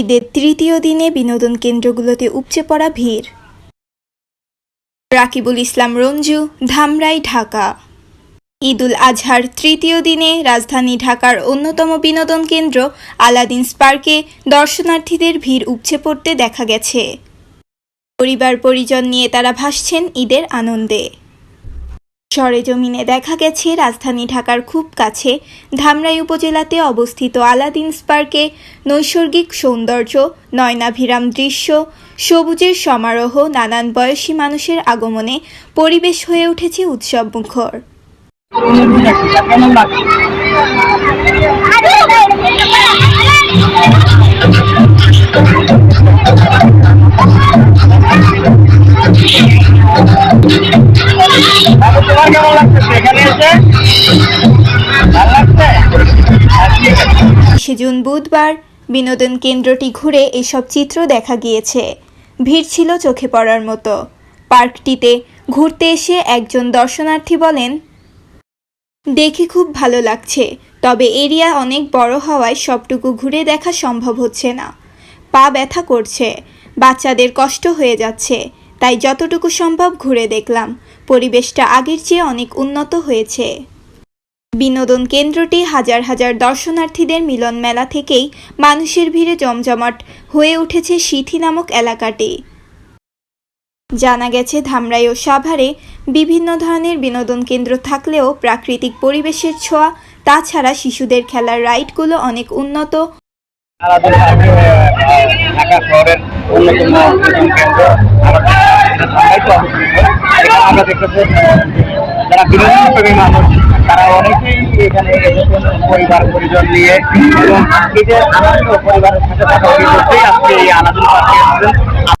ঈদের তৃতীয় দিনে বিনোদন কেন্দ্রগুলোতে উপচে পড়া ভিড়। রাকিবুল ইসলাম, রঞ্জু, ধামরাই, ঢাকা। ঈদুল আজহার তৃতীয় দিনে রাজধানী ঢাকার অন্যতম বিনোদন কেন্দ্র আলাদিন স্পার্কে দর্শনার্থীদের ভিড় উপচে পড়তে দেখা গেছে। পরিবার পরিজন নিয়ে তারা ভাসছেন ঈদের আনন্দে। সরেজমিনে দেখা গেছে, রাজধানী ঢাকার খুব কাছে, ধামরাই উপজেলাতে অবস্থিত আলাদিন স্পার্কে নৈসর্গিক সৌন্দর্য, নয়নাভিরাম দৃশ্য, সবুজের সমারোহ, নানান বয়সী মানুষের আগমনে পরিবেশ হয়ে উঠেছে উৎসব মুখর তোমার কেমন লাগছে? এখানে এসে? ভালো লাগছে? জুন বুধবার বিনোদন কেন্দ্রটি ঘুরে এসব চিত্র দেখা গিয়েছে। ভিড় ছিল চোখে পড়ার মতো। পার্কটিতে ঘুরতে এসে একজন দর্শনার্থী বলেন, দেখে খুব ভালো লাগছে, তবে এরিয়া অনেক বড় হওয়ায় সবটুকু ঘুরে দেখা সম্ভব হচ্ছে না। পা ব্যথা করছে, বাচ্চাদের কষ্ট হয়ে যাচ্ছে তাই যতটুকু সম্ভব ঘুরে দেখলাম। পরিবেশটা আগের চেয়ে অনেক উন্নত হয়েছে। বিনোদন কেন্দ্রটি হাজার হাজার দর্শনার্থীদের মিলন মেলা থেকেই মানুষের ভিড়ে জমজমাট হয়ে উঠেছে সিথি নামক এলাকাটি। জানা গেছে, ধামরাই ও সাভারে বিভিন্ন ধরনের বিনোদন কেন্দ্র থাকলেও প্রাকৃতিক পরিবেশের ছোঁয়া, তাছাড়া শিশুদের খেলার রাইডগুলো অনেক উন্নত। ঢাকা শহরের অন্যতম কেন্দ্র আমরা দেখতেছি যারা বিনোদন প্রেমী মানুষ, তারা অনেকেই এখানে এসেছেন পরিবার, পরিজন নিয়ে। এবং এই আনন্দ পরিবারের সাথে থাকা অভিজ্ঞতাই আজকে এই এসেছেন